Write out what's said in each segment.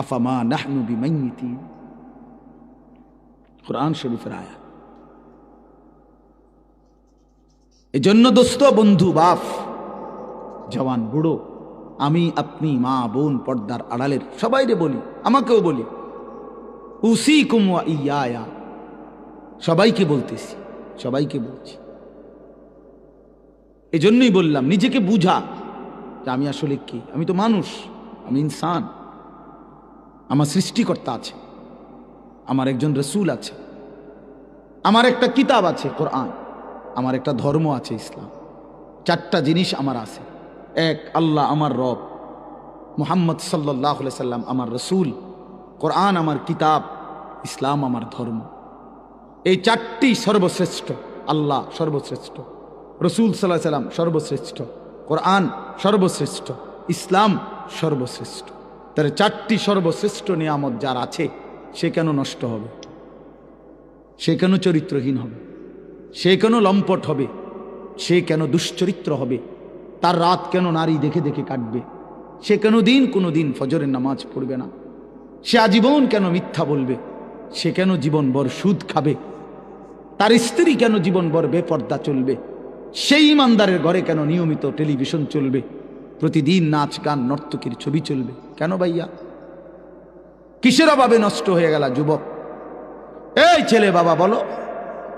আফামা নাহনু বিমাইতি কোরআন শরীফের আয়া এজন্য দোস্ত, বন্ধু, বাপ, জওয়ান, বুড়ো, আমি, আপনি, মা, বোন, পর্দার আড়ালের সবাইরে বলি, আমাকেও বলি উসি কুমা ইয়া সবাইকে বলতেছি, সবাইকে বলছি। এজন্যই বললাম, নিজেকে বুঝা যে আমি আসলে কি? আমি তো মানুষ, আমি ইনসান। আমার সৃষ্টিকর্তা আছে। আমার একজন রসুল আছে। আমার একটা কিতাব আছে, কোরআন। আমার একটা ধর্ম আছে ইসলাম। চারটা জিনিস আমার আছে। এক, আল্লাহ আমার রব। মুহাম্মদ সাল্লাহ সাল্লাম আমার রসুল। কোরআন আমার কিতাব, ইসলাম আমার ধর্ম। এই চারটি সর্বশ্রেষ্ঠ। আল্লাহ সর্বশ্রেষ্ঠ। রসুল সাল্লাহ সাল্লাম সর্বশ্রেষ্ঠ। কোরআন সর্বশ্রেষ্ঠ। ইসলাম সর্বশ্রেষ্ঠ। তার চারটি সর্বশ্রেষ্ঠ নিয়ামত যার আছে, সে কেন নষ্ট হবে? সে কেন চরিত্রহীন হবে? সে কেন লম্পট হবে? সে কেন দুশ্চরিত্র হবে? তার রাত কেন নারী দেখে দেখে কাটবে? সে কেন দিন কোনো দিন ফজরের নামাজ পড়বে না? সে আজীবন কেন মিথ্যা বলবে? সে কেন জীবনভর সুদ খাবে? তার স্ত্রী কেন জীবনভর বেপর্দা চলবে? সেই ইমানদারের ঘরে কেন নিয়মিত টেলিভিশন চলবে? প্রতিদিন নাচ গান নর্তকীর ছবি চলবে? কেন ভাইয়া? কিসের অভাবে নষ্ট হয়ে গেল যুবক? এই ছেলে বাবা, বলো।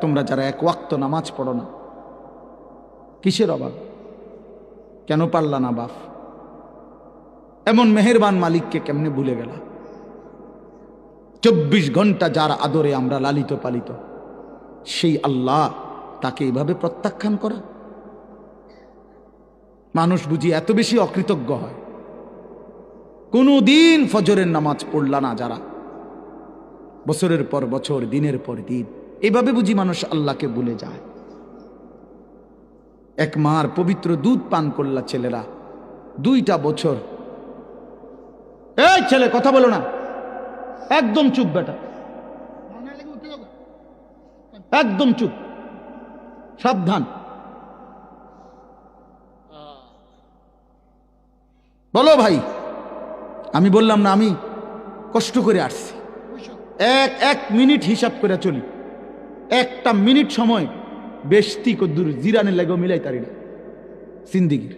তোমরা যারা এক ওয়াক্ত নামাজ পড়ো না, কিসের অভাব? কেন পারলা না বাপ? এমন মেহেরবান মালিককে কেমনে ভুলে গেল? চব্বিশ ঘণ্টা যার আদরে আমরা লালিত পালিত, সেই আল্লাহ তাকে এভাবে প্রত্যাখ্যান করা? মানুষ বুঝি এত বেশি অকৃতজ্ঞ হয়। কোনো দিন ফজরের নামাজ পড়লা না যারা। বছরের পর বছর, দিনের পর দিন, এভাবে বুঝি মানুষ আল্লাহকে ভুলে যায়। এক মার পবিত্র দুধ পান করলা ছেলেরা, দুইটা বছর। এই ছেলে, কথা বলো না। একদম চুপ বেটা। একদম চুপ। সাবধান। বলো ভাই। আমি বললাম না, আমি কষ্ট করে আসছি। এক এক মিনিট হিসাব করে চলি। একটা মিনিট সময় বেশতি কদ্দুর জিরানের লাগেও মিলাই তারি না। সিন্দিগির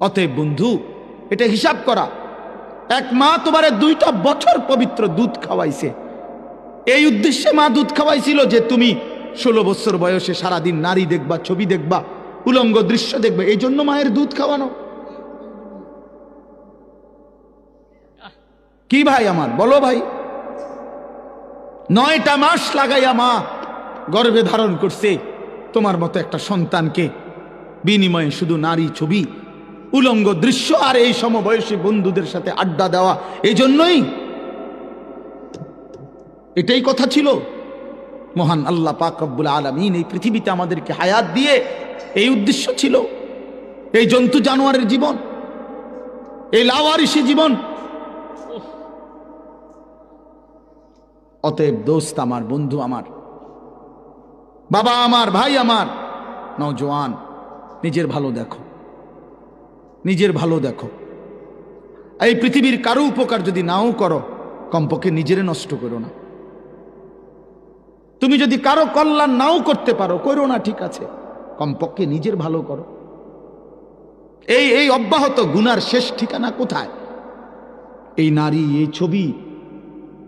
অতএব বন্ধু, এটা হিসাব করা। এক মা তোমারে দুইটা বছর পবিত্র দুধ খাওয়াইছে। এই উদ্দেশ্যে মা দুধ খাওয়াইছিল যে তুমি ষোলো বছর বয়সে সারাদিন নারী দেখবা, ছবি দেখবা, উলঙ্গ দৃশ্য দেখবে, এই জন্য মায়ের দুধ খাওয়ানো। কি ভাই আমার? বলো ভাই। নয়টা মাস লাগাইয়া মা গর্বে ধারণ করছে। তোমার মতো একটা সন্তানকে বিনিময়ে শুধু নারী ছবি, উলঙ্গ দৃশ্য আর এই সমবয়সী বন্ধুদের সাথে আড্ডা দেওয়া এই জন্যই এটাই কথা ছিল। মহান আল্লাহ পাক রব্বুল আলমিন এই পৃথিবীতে আমাদেরকে হায়াত দিয়ে এই উদ্দেশ্য ছিল। এই জন্তু জানোয়ারের জীবন, এই লাওয়ারিসি জীবন অতএব দোস্ত আমার, বন্ধু আমার, বাবা আমার, ভাই আমার নওজোয়ান নিজের ভালো দেখো, নিজের ভালো দেখো। এই পৃথিবীর কারও উপকার যদি নাও করো, কমপক্ষে নিজেরে নষ্ট করো না। তুমি যদি কারও কল্যাণ নাও করতে পারো, করো না, ঠিক আছে, কমপক্ষে নিজের ভালো করো। এই এই অব্যাহত গুনার শেষ ঠিকানা কোথায়? এই নারী, এই ছবি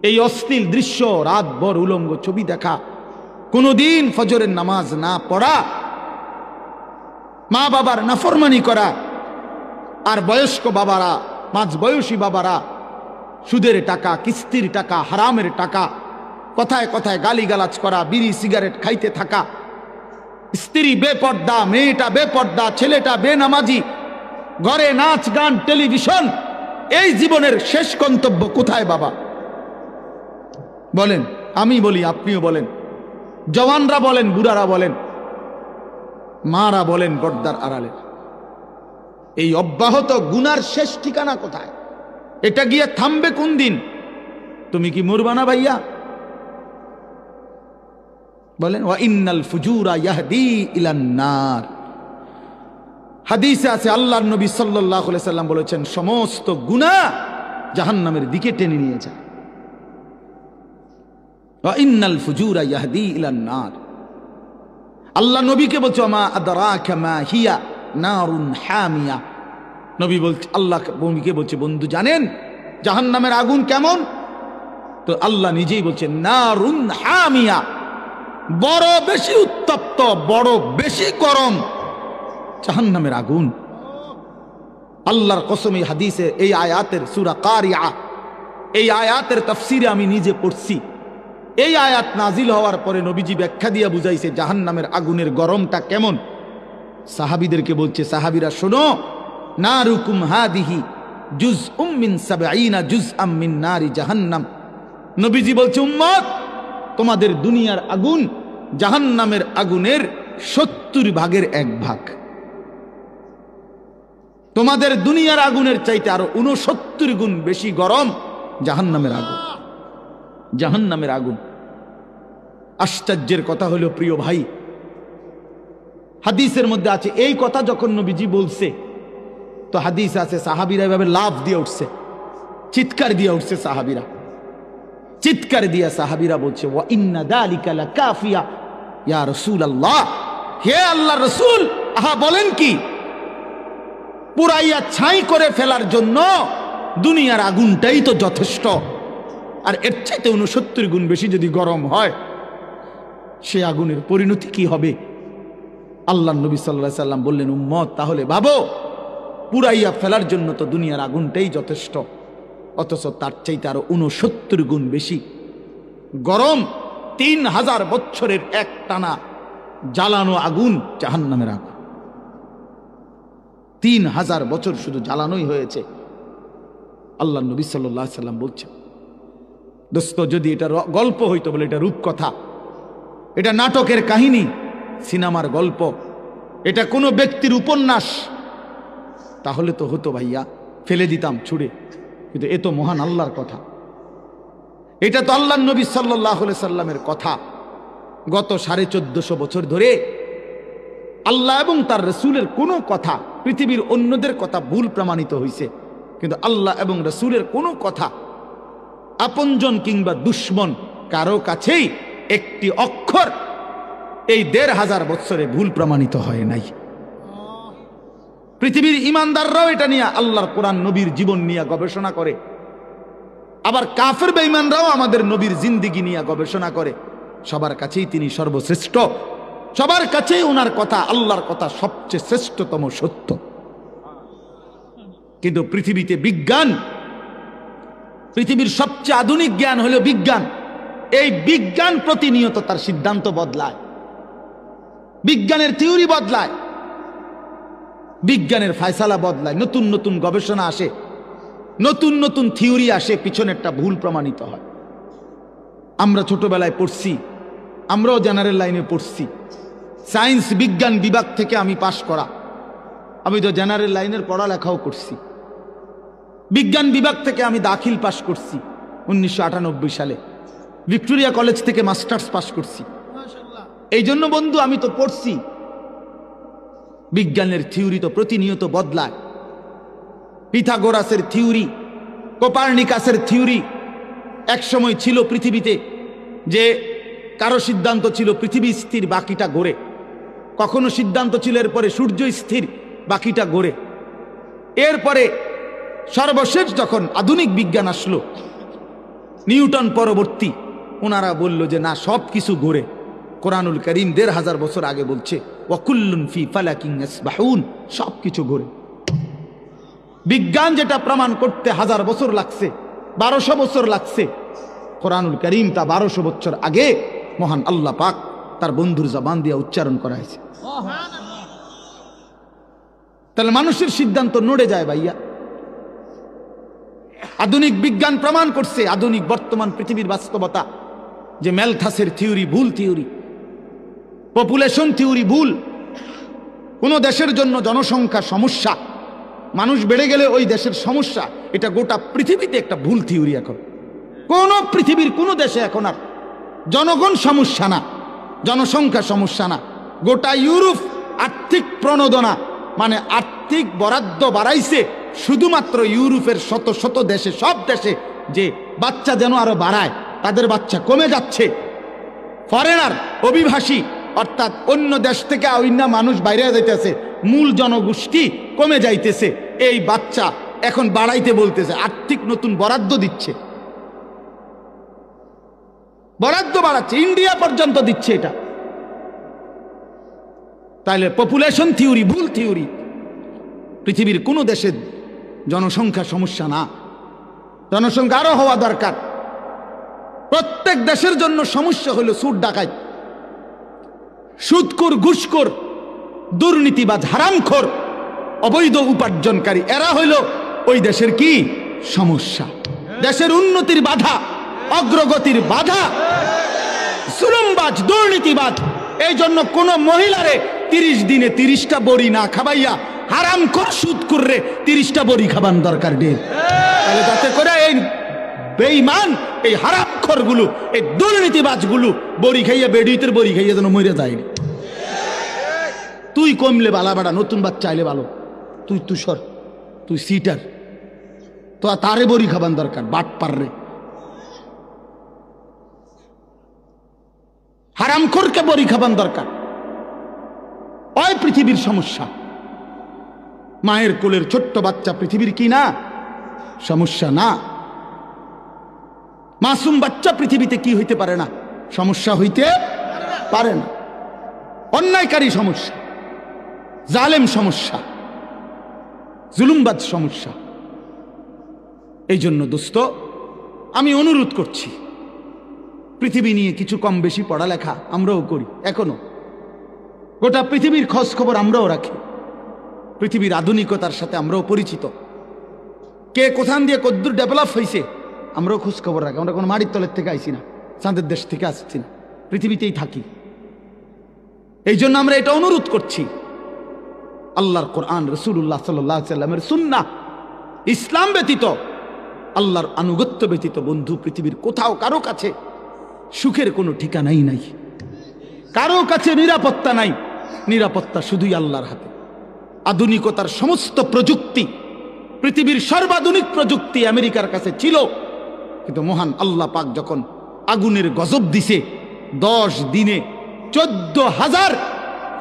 এই অশ্লীল দৃশ্য রাতভর উলঙ্গ ছবি দেখা। কোনোদিন ফজরের নামাজ না পড়া, মা বাবার নাফরমানি করা, আর বয়স্ক বাবারা মাঝ বয়সী বাবারা, সুদের টাকা, কিস্তির টাকা, হারামের টাকা, কথায় কথায় গালিগালাজ করা, বিড়ি, সিগারেট খাইতে থাকা, স্ত্রী বেপর্দা, মেয়েটা বেপর্দা, ছেলেটা বেনামাজি, ঘরে নাচ, গান, টেলিভিশন, এই জীবনের শেষ গন্তব্য কোথায় বাবা? বলেন, আমি বলি, আপনিও বলেন। জওয়ানরা বলেন, বুড়ারা বলেন, মারা বলেন গর্দার আড়ালের এই অব্যাহত গুনার শেষ ঠিকানা কোথায়? এটা গিয়ে থামবে কোন দিন? তুমি কি মরবানা ভাইয়া? বলেন, ওয়া ইন্নাল ফুজুরা ইয়াহদি ইলান্নার হাদিসে আছে, আল্লাহর নবী আলাইহি সাল্লাম বলেছেন, সমস্ত গুনাহ জাহান্নামের দিকে টেনে নিয়ে যায়। ইন্নাল ফুজুরা আল্লাহ নবীকে বলছো মা আদরাকা মা হিয়া নারুন হামিয়া। নবী বলছে, আল্লাহ নবীকে বলছে, বন্ধু জানেন জাহান্নামের আগুন কেমন? তো আল্লাহ নিজেই বলছে, নারুন হামিয়া, বড় বেশি উত্তপ্ত, বড় বেশি গরম, জাহান্নামের আগুন। আল্লাহর কসম এই হাদিসে, এই আয়াতের সুরা কারিয়া, এই আয়াতের তফসিরে আমি নিজে পড়ছি। এই আয়াত নাজিল হওয়ার পরে নবীজি ব্যাখ্যা দিয়ে বুঝাইছে, জাহান্নামের আগুনের গরমটা কেমন? সাহাবিদেরকে বলছে, সাহাবিরা, শোনো না রুকুম হাদিহি জুজ উম্মিন সাবাইনা জুজ আম্মিন নারি জাহান্নাম। নবীজি বলছে, উম্মত, তোমাদের দুনিয়ার আগুন জাহান্নামের আগুনের সত্তর ভাগের এক ভাগ। তোমাদের দুনিয়ার আগুনের চাইতে আরও উনসত্তর গুণ বেশি গরম জাহান্নামের আগুন। জাহান্নামের আগুন। আশ্চর্যের কথা হলো, প্রিয় ভাই। হাদিসের মধ্যে আছে, এই কথা যখন নবীজি বলছে, তো হাদিস আছে, সাহাবিরা এভাবে লাভ দিয়ে উঠছে, চিৎকার দিয়ে উঠছে সাহাবিরা। চিৎকার দিয়া সাহাবিরা বলছে, ওয়া লাকাফিয়া ইয়া রাসূলুল্লাহ। হে আল্লাহ রসুল, আহা, বলেন কি? পুরাইয়া ছাই করে ফেলার জন্য দুনিয়ার আগুনটাই তো যথেষ্ট। আর এর চাইতে উনসত্তর গুণ বেশি যদি গরম হয় সে আগুনের পরিণতি কি হবে? আল্লাহ নবী সাল্লাহ সাল্লাম বললেন, উম্মত, তাহলে ভাবো, পুরাইয়া ফেলার জন্য তো দুনিয়ার আগুনটাই যথেষ্ট, অথচ তার চাইতে আরও উনসত্তর গুণ বেশি। গরম তিন হাজার বছরের এক টানা জ্বালানো আগুন জাহান্নামের আগুন। তিন হাজার বছর শুধু জ্বালানোই হয়েছে। আল্লাহ নবী সাল্লাম বলছেন, দোস্ত, যদি এটা গল্প হইতো বলে এটা রূপকথা এটা নাটকের কাহিনী, সিনেমার গল্প। এটা কোনো ব্যক্তির উপন্যাস। তাহলে তো হতো ভাইয়া, ফেলে দিতাম ছুড়ে। কিন্তু এ তো মহান আল্লাহর কথা। এটা তো আল্লাহ নবী সাল্লাহ সাল্লামের কথা। গত সাড়ে চোদ্দশো বছর ধরে আল্লাহ এবং তার রসুলের কোনো কথা, পৃথিবীর অন্যদের কথা ভুল প্রমাণিত হয়েছে কিন্তু আল্লাহ এবং রসুলের কোনো কথা আপনজন কিংবা দুশ্মন কারও কাছেই একটি অক্ষর এই দেড় হাজার বৎসরে ভুল প্রমাণিত হয় নাই। পৃথিবীর ইমানদাররাও এটা নিয়ে আল্লাহর কোরআন নবীর জীবন নিয়ে গবেষণা করে। আবার কাফের বেঈমানরাও আমাদের নবীর জিন্দিগি নিয়ে গবেষণা করে। সবার কাছেই তিনি সর্বশ্রেষ্ঠ। সবার কাছেই ওনার কথা, আল্লাহর কথা সবচেয়ে শ্রেষ্ঠতম সত্য। কিন্তু পৃথিবীতে বিজ্ঞান, পৃথিবীর সবচেয়ে আধুনিক জ্ঞান হলো বিজ্ঞান। এই বিজ্ঞান প্রতিনিয়ত তার সিদ্ধান্ত বদলায়। বিজ্ঞানের থিওরি বদলায়। বিজ্ঞানের ফায়সালা বদলায়। নতুন নতুন গবেষণা আসে। নতুন নতুন থিওরি আসে, পিছনেরটা ভুল প্রমাণিত হয়। আমরা ছোটবেলায় পড়ছি, আমরাও জেনারেল লাইনে পড়ছি। সায়েন্স বিজ্ঞান বিভাগ থেকে আমি পাশ করা। আমি তো জেনারেল লাইনের পড়ালেখাও করছি। বিজ্ঞান বিভাগ থেকে আমি দাখিল পাশ করছি, উনিশশো আটানব্বই সালে। ভিক্টোরিয়া কলেজ থেকে মাস্টার্স পাশ করছি। এই জন্য বন্ধু আমি তো পড়ছি। বিজ্ঞানের থিওরি তো প্রতিনিয়ত বদলায়। পিথাগোরাসের থিওরি কোপার্নিকাসের থিওরি একসময় ছিল পৃথিবীতে যে কারও সিদ্ধান্ত ছিল পৃথিবী স্থির বাকিটা গড়ে কখনো সিদ্ধান্ত ছিল এরপরে সূর্য স্থির বাকিটা গড়ে এরপরে সর্বশেষ যখন আধুনিক বিজ্ঞান আসলো নিউটন পরবর্তী ওনারা বলল যে, না, সব কিছু গড়ে কোরআনুল করিম দেড় হাজার বছর আগে বলছে ফি ফালাকিং ইয়াসবাহুন সব কিছু গড়ে বিজ্ঞান যেটা প্রমাণ করতে হাজার বছর লাগছে, বারোশো বছর লাগছে, কোরআনুল করিম তা বারোশো বছর আগে মহান আল্লাহ পাক তার বন্ধুর জবান দিয়ে উচ্চারণ করা হয়েছে। তাহলে মানুষের সিদ্ধান্ত নড়ে যায় ভাইয়া। আধুনিক বিজ্ঞান প্রমাণ করছে, আধুনিক বর্তমান পৃথিবীর বাস্তবতা। যে ম্যালথাসের থিওরি ভুল থিওরি, পপুলেশন থিওরি ভুল। কোনো দেশের জন্য জনসংখ্যা সমস্যা, মানুষ বেড়ে গেলে ওই দেশের সমস্যা, এটা গোটা পৃথিবীতে একটা ভুল থিওরি এখন। কোন পৃথিবীর কোনো দেশে এখন আর জনগণ সমস্যা না, জনসংখ্যা সমস্যা না। গোটা ইউরোপ আর্থিক প্রণোদনা মানে আর্থিক বরাদ্দ বাড়াইছে, শুধুমাত্র ইউরোপের শত শত দেশে, সব দেশে যে বাচ্চা যেন আরও বাড়ায়। তাদের বাচ্চা কমে যাচ্ছে। ফরেনার অভিবাসী, অর্থাৎ অন্য দেশ থেকে অন্য মানুষ বাইরে যাইতেছে, মূল জনগোষ্ঠী কমে যাইতেছে। এই বাচ্চা এখন বাড়াইতে বলতেছে, আর্থিক নতুন বরাদ্দ দিচ্ছে। বরাদ্দ বাড়াচ্ছে, ইন্ডিয়া পর্যন্ত দিচ্ছে এটা। তাহলে পপুলেশন থিওরি ভুল থিওরি পৃথিবীর কোনো দেশের জনসংখ্যা সমস্যা না। জনসংখ্যা আরও হওয়া দরকার। প্রত্যেক দেশের জন্য সমস্যা হলো সুদ ডাকাই সুদকুর ঘুষখোর, দুর্নীতিবাজ, হারামখোর, অবৈধ উপার্জনকারী, এরা হইল ওই দেশের কি? সমস্যা। দেশের উন্নতির বাধা, অগ্রগতির বাধা সুরমবাজ দুর্নীতিবাজ। এই জন্য কোন মহিলারে তিরিশ দিনে তিরিশটা বড়ি না খাবাইয়া হারাম কর সুদ কররে তিরিশটা বড়ি খাবান দরকার ডে তাহলে যাতে করে এই বেইমান এই হারামগুলো এই দুর্নীতিবাজগুলো বড়ি খাইয়া বেডিতের বড়ি খাইয়া যেন মরে যায়নি তুই কমলে বালা বাড়া, নতুন বাচ্চা আইলে ভালো। তুই তুষর, তুই সিটার। তো তারে বড়ি খাবান দরকার, বাট পাররে হারামখোরকে বড়ি খাবান দরকার। ওই পৃথিবীর সমস্যা। মায়ের কোলের ছোট্ট বাচ্চা পৃথিবীর কি না? সমস্যা না। মাসুম বাচ্চা পৃথিবীতে কি হইতে পারে না? সমস্যা হইতে পারে না। অন্যায়কারী সমস্যা, জালেম সমস্যা জুলুমবাজ সমস্যা। এই জন্য দোস্ত, আমি অনুরোধ করছি, পৃথিবী নিয়ে কিছু কম বেশি পড়ালেখা আমরাও করি, এখনও। গোটা পৃথিবীর খোঁজ খবর আমরাও রাখি। পৃথিবীর আধুনিকতার সাথে আমরাও পরিচিত। কে কোথান দিয়ে কদ্দুর ডেভেলপ হয়েছে আমরাও খোঁজ খবর রাখি, আমরা কোনো মাটির তলের থেকে আইছি না, চাঁদের দেশ থেকে আসছি না, পৃথিবীতেই থাকি। এই জন্য আমরা এটা অনুরোধ করছি, আল্লাহর কোরআন রসুল্লাহ সাল্লাহ সাল্লামের সুন্না ইসলাম ব্যতীত, আল্লাহর আনুগত্য ব্যতীত বন্ধু পৃথিবীর কোথাও কারও কাছে সুখের কোনো ঠিকানাই নাই। কারও কাছে নিরাপত্তা নাই, নিরাপত্তা শুধুই আল্লাহর হাতে। আধুনিকতার সমস্ত প্রযুক্তি, পৃথিবীর সর্বাধুনিক প্রযুক্তি আমেরিকার কাছে ছিল কিন্তু মহান আল্লাহ পাক যখন আগুনের গজব দিছে, দশ দিনে চোদ্দ হাজার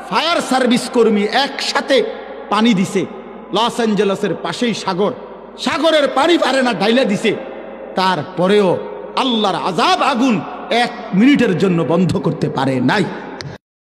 ফায়ার সার্ভিস কর্মী একসাথে পানি দিছে। লস অ্যাঞ্জেলসের পাশেই সাগর। সাগরের পানি পারে না ডাইলে দিছে। তারপরেও আল্লাহর আজাব আগুন এক মিনিটের জন্য বন্ধ করতে পারে নাই।